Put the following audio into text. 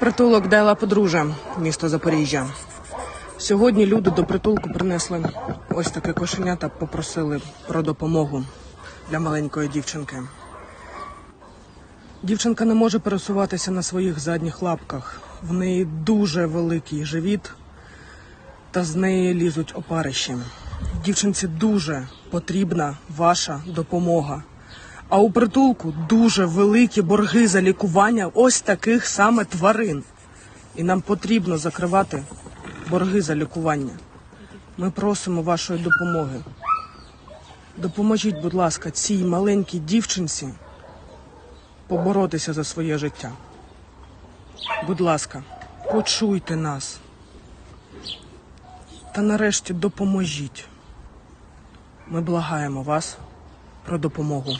Притулок Дела Подружжя, місто Запоріжжя. Сьогодні люди до притулку принесли ось таке кошеня та попросили про допомогу для маленької дівчинки. Дівчинка не може пересуватися на своїх задніх лапках. В неї дуже великий живіт, та з неї лізуть опариші. Дівчинці дуже потрібна ваша допомога. А у притулку дуже великі борги за лікування ось таких саме тварин. І нам потрібно закривати борги за лікування. Ми просимо вашої допомоги. Допоможіть, будь ласка, цій маленькій дівчинці поборотися за своє життя. Будь ласка, почуйте нас. Та нарешті допоможіть. Ми благаємо вас про допомогу.